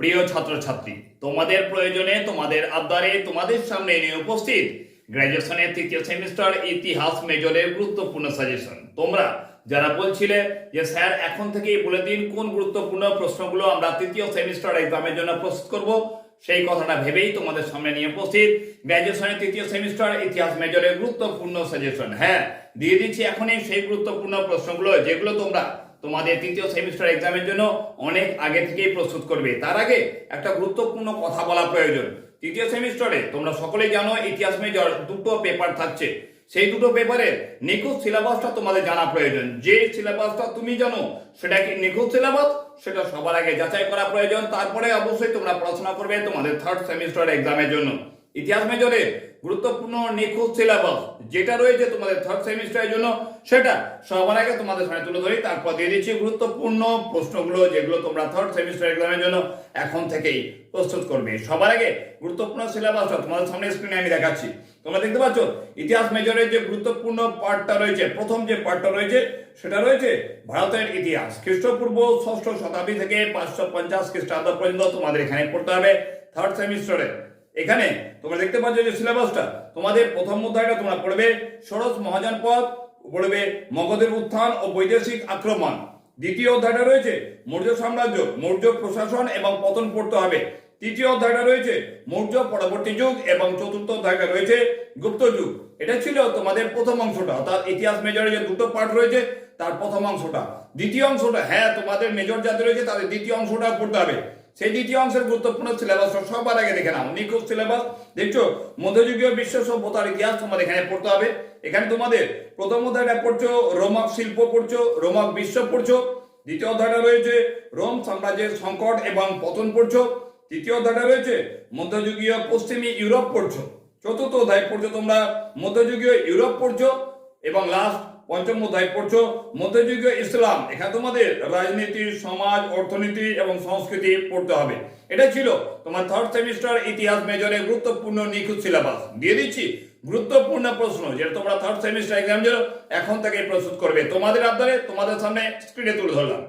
প্রিয় ছাত্রছাত্রী, তোমাদের প্রয়োজনে তোমাদের আবদারে তোমাদের সামনে নিয়ে উপস্থিত গ্র্যাজুয়েশনের তৃতীয় সেমিস্টার ইতিহাস মেজরের গুরুত্বপূর্ণ সাজেশন তোমরা যারা বলছিলে যে, স্যার, এখন থেকেই বলে দিন কোন গুরুত্বপূর্ণ প্রশ্নগুলো আমরা তৃতীয় সেমিস্টার এক্সামের জন্য প্রস্তুত করব, সেই কথাটা ভেবেই তোমাদের সামনে নিয়ে উপস্থিত গ্র্যাজুয়েশনের তৃতীয় সেমিস্টার ইতিহাস মেজরের গুরুত্বপূর্ণ সাজেশন হ্যাঁ দিয়ে দিচ্ছি এখনই সেই গুরুত্বপূর্ণ প্রশ্নগুলো, যেগুলো তোমরা তোমাদের তৃতীয় সেমিস্টার এক্সামের জন্য অনেক আগে থেকেই প্রস্তুত করবে। তার আগে একটা গুরুত্বপূর্ণ কথা বলা প্রয়োজন। তৃতীয় সেমিস্টারে তোমরা সকলেই জানো, ইতিহাস মেজর দুটো পেপার থাকছে। সেই দুটো পেপারের নিখুঁত সিলেবাসটা তোমাদের জানা প্রয়োজন। যে সিলেবাসটা তুমি জানো, সেটা কি নিখুঁত সিলেবাস সেটা সবার আগে যাচাই করা প্রয়োজন। তারপরে অবশ্যই তোমরা পড়াশোনা করবে তোমাদের থার্ড সেমিস্টার এক্সামের জন্য। ইতিহাস মেজরে গুরুত্বপূর্ণ নিখুঁত সিলেবাস যেটা রয়েছে তোমাদের থার্ড সেমিস্টারের জন্য, সেটা সবার আগে তোমাদের সামনে তুলে ধরি, তারপর দিয়ে দিচ্ছি গুরুত্বপূর্ণ প্রশ্নগুলো যেগুলো তোমরা থার্ড সেমিস্টার এক্সামের জন্য এখন থেকেই প্রস্তুত করবে। সবার আগে গুরুত্বপূর্ণ সিলেবাসটা তোমাদের সামনে স্ক্রিনে আমি দেখাচ্ছি। তোমরা দেখতে পাচ্ছ, ইতিহাস মেজরের যে গুরুত্বপূর্ণ পার্টটা রয়েছে, প্রথম যে পার্টটা রয়েছে, সেটা রয়েছে ভারতের ইতিহাস। খ্রিস্টপূর্ব ষষ্ঠ শতাব্দী থেকে পাঁচশো পঞ্চাশ খ্রিস্টাব্দ পর্যন্ত তোমাদের এখানে পড়তে হবে থার্ড সেমিস্টারে এখানে তোমরা দেখতে পাচ্ছ যে সিলেবাসটা তোমাদের প্রথম অধ্যায়টা তোমরা পড়বে ষোড়শ মহাজনপদ পড়বে মগধের উত্থান ও বৈদেশিক আক্রমণ। দ্বিতীয় অধ্যায়টা রয়েছে মৌর্য সাম্রাজ্য, মৌর্য প্রশাসন এবং পতন পড়তে হবে। তৃতীয় অধ্যায়টা রয়েছে মৌর্য পরবর্তী যুগ এবং চতুর্থ অধ্যায়টা রয়েছে গুপ্ত যুগ। এটা ছিল তোমাদের প্রথম অংশটা, অর্থাৎ ইতিহাস মেজরে যে দুটো পার্ট রয়েছে, তার প্রথম অংশটা। দ্বিতীয় অংশটা হ্যাঁ তোমাদের মেজর যাদের রয়েছে, তাদের দ্বিতীয় অংশটা পড়তে হবে। সেই দ্বিতীয় অংশের গুরুত্বপূর্ণ সিলেবাস সবার আগে দেখে নাও। নিখুঁত সিলেবাস দেখছ? মধ্যযুগীয় বিশ্ব সভ্যতার ইতিহাস তোমাদের এখানে পড়তে হবে। এখানে তোমাদের প্রথম অধ্যায়টা পড়ছো, রোমাক শিল্প পড়ছো, রোমাক বিশ্ব পড়ছো। দ্বিতীয় অধ্যায়টা রয়েছে, রোম সাম্রাজ্যের সংকট এবং পতন পড়ছো। তৃতীয় অধ্যায়টা রয়েছে, মধ্যযুগীয় পশ্চিমী ইউরোপ পড়ছো। চতুর্থ অধ্যায় পড়ছো তোমরা, মধ্যযুগীয় ইউরোপ পড়ছো এবং লাস্ট পঞ্চম অধ্যায় পড়ছো? মধ্যযুগীয় ইসলাম, এখানে তোমাদের রাজনীতি, সমাজ, অর্থনীতি এবং সংস্কৃতি পড়তে হবে। এটা ছিল তোমার থার্ড সেমিস্টার ইতিহাস মেজরে গুরুত্বপূর্ণ নিখুঁত সিলেবাস দিয়ে দিচ্ছি গুরুত্বপূর্ণ প্রশ্ন, যেটা তোমরা থার্ড সেমিস্টার এক্সাম এখন থেকে প্রস্তুত করবে। তোমাদের আবদারে তোমাদের সামনে স্ক্রিনে তুলে ধরলাম।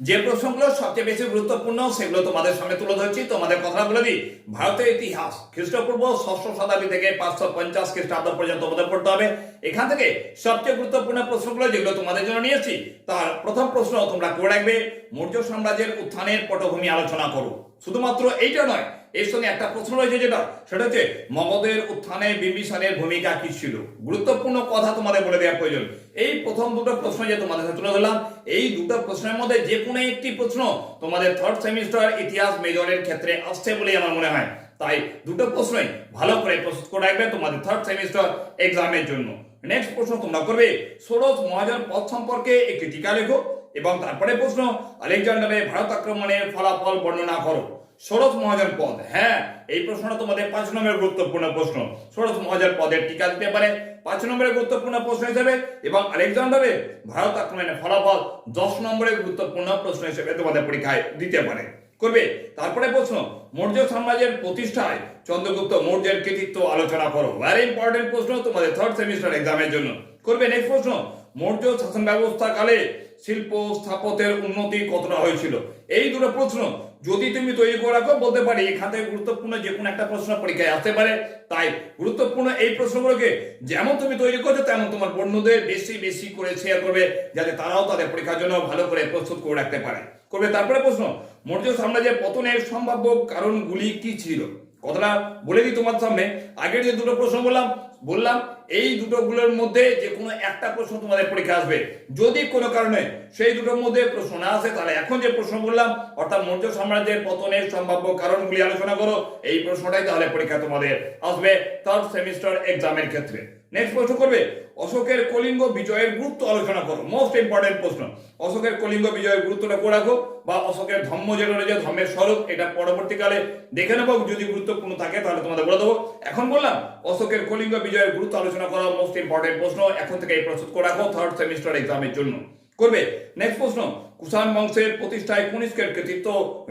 যে প্রসঙ্গগুলো সবচেয়ে বেশি গুরুত্বপূর্ণ, সেগুলো তোমাদের সামনে তুলে ধরছি। তোমাদের কথা বলে দিই ভারতের ইতিহাস, খ্রিস্টপূর্ব ষষ্ঠ শতাব্দী থেকে পাঁচশো পঞ্চাশ খ্রিস্টাব্দ পর্যন্ত তোমাদের পড়তে হবে। এখান থেকে সবচেয়ে গুরুত্বপূর্ণ প্রশ্নগুলো যেগুলো তোমাদের জন্য নিয়েছি, তার প্রথম প্রশ্ন তোমরা করে রাখবে। মৌর্য সাম্রাজ্যের উত্থানের পটভূমি আলোচনা করো। শুধুমাত্র এইটা নয়, এর সঙ্গে একটা প্রশ্ন রয়েছে যেটা, সেটা হচ্ছে মগধের উত্থানে বিম্বিসারের ভূমিকা কি ছিল? গুরুত্বপূর্ণ কথা তোমাদের বলে দেওয়া প্রয়োজন। এই প্রথম দুটো প্রশ্ন যে তোমাদের সাথে তুলে ধরলাম, এই দুটো প্রশ্নের মধ্যে যে কোনো একটি প্রশ্ন তোমাদের থার্ড সেমিস্টার ইতিহাস মেজরের ক্ষেত্রে আসছে বলেই আমার মনে হয়। তাই দুটো প্রশ্নই ভালো করে প্রস্তুত করে রাখবে তোমাদের থার্ড সেমিস্টার এক্সামের জন্য। নেক্সট প্রশ্ন তোমরা করবে, ষোড়শ মহাজন পথ সম্পর্কে একটি টিকা লেখো। এবং তারপরে প্রশ্ন, আলেকজান্ডারের ভারত আক্রমণের ফলাফল বর্ণনা করো। ষোড়শ মহাজন পদ হ্যাঁ এই প্রশ্নটা তোমাদের পাঁচ নম্বরের গুরুত্বপূর্ণ প্রশ্ন। ষোড়শ মহাজন পদের টিকা দিতে পারে, পাঁচ নম্বরের গুরুত্বপূর্ণ প্রশ্ন হিসেবে এবং আলেকজান্ডারের ভারত আক্রমণের ফলাফল দশ নম্বরের গুরুত্বপূর্ণ প্রশ্ন হিসেবে তোমাদের পরীক্ষায় দিতে পারে। করবে? তারপরে প্রশ্ন, মৌর্য সাম্রাজ্যের প্রতিষ্ঠায় চন্দ্রগুপ্ত মৌর্যের কৃতিত্ব আলোচনা করো। ভ্যারি ইম্পর্টেন্ট প্রশ্ন তোমাদের থার্ড সেমিস্টার এক্সামের জন্য। করবে? নেক্সট প্রশ্ন, মৌর্য শাসন ব্যবস্থা কালে শিল্প স্থাপত্যের উন্নতি কতটা হয়েছিল? এই দুটো প্রশ্ন যদি তুমি তৈরি করে রাখো, বলতে পারি এখান গুরুত্বপূর্ণ যে কোনো একটা প্রশ্ন পরীক্ষায় আসতে পারে। তাই গুরুত্বপূর্ণ এই প্রশ্নগুলোকে যেমন তুমি তৈরি করছ, তেমন তোমার বন্ধুদের বেশি বেশি করে শেয়ার করবে, যাতে তারাও তাদের পরীক্ষার জন্য ভালো করে প্রস্তুত করে রাখতে পারে। করবে তারপরে প্রশ্ন, মৌর্য সাম্রাজ্যের পতনের সম্ভাব্য কারণগুলি কি ছিল? কথাটা বলে দিই তোমার সামনে। আগের যে দুটো প্রশ্ন বললাম বললাম, এই দুটো গুলোর মধ্যে যে কোনো একটা প্রশ্ন তোমাদের পরীক্ষা আসবে। যদি কোনো কারণে সেই দুটোর মধ্যে প্রশ্ন না আসে, তাহলে এখন যে প্রশ্ন বললাম, অর্থাৎ মৌর্য সাম্রাজ্যের পতনের সম্ভাব্য কারণগুলি আলোচনা করো। এই প্রশ্নটাই তাহলে পরীক্ষা তোমাদের আসবে থার্ড সেমিস্টার এক্সামের ক্ষেত্রে। নেক্সট প্রশ্ন করবে, অশোকের কলিঙ্গ বিজয়ের গুরুত্ব আলোচনা করো। মোস্ট ইম্পর্টেন্ট প্রশ্ন, অশোকের কলিঙ্গ বিজয়ের গুরুত্বটা করে রাখো, বা অশোকের ধর্ম যেটা রয়েছে ধর্মের স্বরূপ, এটা পরবর্তীকালে দেখে নেব। যদি গুরুত্বপূর্ণ থাকে, তাহলে তোমাদের বলে দেবো। এখন বললাম, অশোকের কলিঙ্গ বিজয়ের গুরুত্ব আলোচনা করা মোস্ট ইম্পর্টেন্ট প্রশ্ন। এখন থেকে প্রস্তুত করে রাখো থার্ড সেমিস্টার এক্সামের জন্য। করবে। নেক্সট প্রশ্ন, কুষাণ বংশের প্রতিষ্ঠায় কনিষ্কের কৃতিত্ব?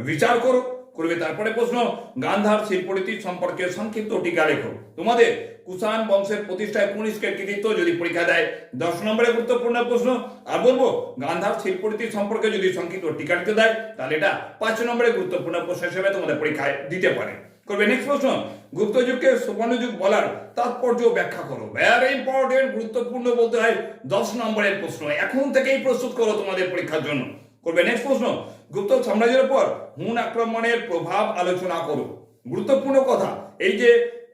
বিচার করো। করবে তারপরে প্রশ্ন, গান্ধার শিল্পরীতি সম্পর্কে সংক্ষিপ্ত টিকা লেখো। তোমাদের কুষাণ বংশের প্রতিষ্ঠায় পুলিশকে কৃতিত্ব যদি পরীক্ষা দেয়? দশ নম্বরে গুরুত্বপূর্ণ প্রশ্ন, আর বলব, গান্ধার শিল্পরীতি সম্পর্কে যদি সংক্ষিপ্ত টিকা দিতে দেয়, তাহলে এটা পাঁচ নম্বরে গুরুত্বপূর্ণ প্রশ্ন হিসেবে তোমাদের পরীক্ষায় দিতে পারে। করবে। নেক্সট প্রশ্ন গুপ্ত যুগকে সুবর্ণ যুগ বলার তাৎপর্য ব্যাখ্যা করো। ভেরি ইম্পর্টেন্ট গুরুত্বপূর্ণ বলতে হয় দশ নম্বরের প্রশ্ন। এখন থেকেই প্রস্তুত করো তোমাদের পরীক্ষার জন্য। করবে। নেক্সট প্রশ্ন, গুপ্ত সাম্রাজ্যের উপর হুন আক্রমণের প্রভাব আলোচনা করো। গুরুত্বপূর্ণ কথা, এই যে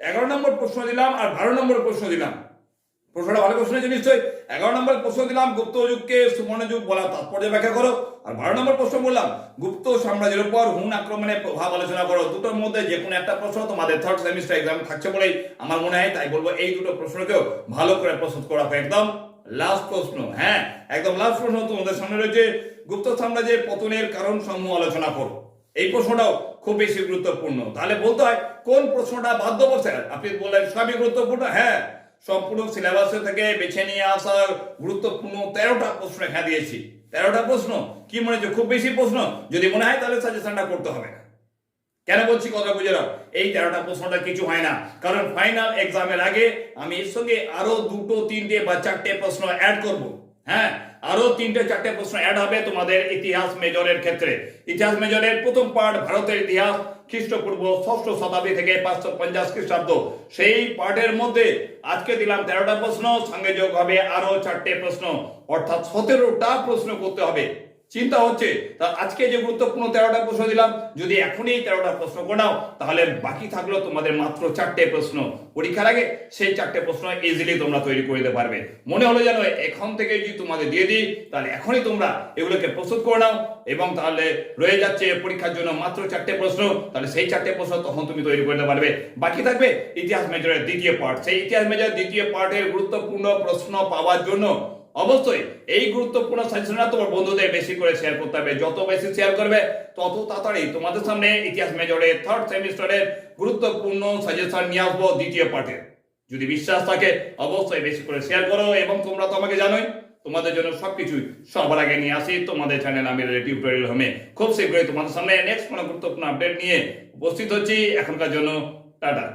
এগারো নম্বর প্রশ্ন দিলাম আর বারো নম্বর প্রশ্ন দিলাম। প্রশ্নটা ভালো প্রশ্ন হয়েছে নিশ্চয়ই। এগারো নম্বর প্রশ্ন দিলাম, গুপ্ত যুগকে সুবর্ণ যুগ বলা তাৎপর্য ব্যাখ্যা করো। আর বারো নম্বর প্রশ্ন বললাম, গুপ্ত সাম্রাজ্যের উপর হুন আক্রমণের প্রভাব আলোচনা করো। দুটোর মধ্যে যে কোনো একটা প্রশ্ন তোমাদের থার্ড সেমিস্টার এক্সাম থাকছে বলেই আমার মনে হয়, তাই বলব এই দুটো প্রশ্নকেও ভালো করে প্রস্তুত করা একদম লাস্ট প্রশ্ন হ্যাঁ একদম লাস্ট প্রশ্ন তোমাদের সামনে রয়েছে, গুপ্ত সাম্রাজ্যের পতনের কারণ সমূহ আলোচনা করো। এই প্রশ্নটাও খুব বেশি গুরুত্বপূর্ণ। তাহলে বলতে হয়, কোন প্রশ্নটা বাধ্য বসে আপনি বললেন, সবই গুরুত্বপূর্ণ হ্যাঁ। সম্পূর্ণ সিলেবাস থেকে বেছে নিয়ে আসার গুরুত্বপূর্ণ তেরোটা প্রশ্ন এখানে দিয়েছি। তেরোটা প্রশ্ন, কি মনে হচ্ছে? খুব বেশি প্রশ্ন? যদি মনে হয়, তাহলে সাজেশনটা করতে হবে না। কেন বলছি কথা বুঝে নাও? এই তেরোটা প্রশ্নটা কিছু হয় না। কারণ ফাইনাল এক্সামের আগে আমি এর সঙ্গে আরও দুটো, তিনটে বা চারটে প্রশ্ন অ্যাড করব। হ্যাঁ? আরও তিনটে, চারটে প্রশ্ন অ্যাড হবে তোমাদের ইতিহাস মেজরের ক্ষেত্রে। ইতিহাস মেজরের প্রথম পার্ট ভারতের ইতিহাস, খ্রিস্টপূর্ব ষষ্ঠ শতাব্দী থেকে পাঁচশো পঞ্চাশ খ্রিস্টাব্দ। সেই পার্টের মধ্যে আজকে দিলাম তেরোটা প্রশ্ন, সঙ্গে যোগ হবে আরও চারটে প্রশ্ন। অর্থাৎ সতেরোটা প্রশ্ন করতে হবে। চিন্তা হচ্ছে। তা আজকে যে গুরুত্বপূর্ণ তেরোটা প্রশ্ন দিলাম, যদি এখনই তেরোটা প্রশ্ন করে নাও, তাহলে বাকি থাকল তোমাদের মাত্র চারটে প্রশ্ন। পরীক্ষার আগে সেই চারটে প্রশ্ন ইজিলি তোমরা তৈরি করে দিতে পারবে। মনে হলো যেন এখন থেকে যদি তোমাদের দিয়ে দিই, তাহলে এখনই তোমরা এগুলোকে প্রস্তুত করে নাও এবং তাহলে রয়ে যাচ্ছে পরীক্ষার জন্য মাত্র চারটে প্রশ্ন। তাহলে সেই চারটে প্রশ্ন তখন তুমি তৈরি করে দিতে পারবে। বাকি থাকবে ইতিহাস মেজরের দ্বিতীয় পার্ট সেই ইতিহাস মেজরের দ্বিতীয় পার্টের গুরুত্বপূর্ণ প্রশ্ন পাওয়ার জন্য অবশ্যই, এই গুরুত্বপূর্ণ সাজেশনটা তোমার বন্ধুদের বেশি করে শেয়ার করতে হবে। যত বেশি শেয়ার করবে, তত তাড়াতাড়ি তোমাদের সামনে ইতিহাস মেজরে থার্ড সেমিস্টারের গুরুত্বপূর্ণ সাজেশন নিয়ে আসব দ্বিতীয় পার্টে যদি বিশ্বাস থাকে, অবশ্যই বেশি করে শেয়ার করো এবং তোমরা তো আমাকে জানোই, তোমাদের জন্য সবকিছুই সবার আগে নিয়ে আসি। তোমাদের চ্যানেল আমি টিউটোরিয়াল হোমে খুব শীঘ্রই তোমাদের সামনে নেক্সট কোনো গুরুত্বপূর্ণ আপডেট নিয়ে উপস্থিত হচ্ছি। এখনকার জন্য টাটা।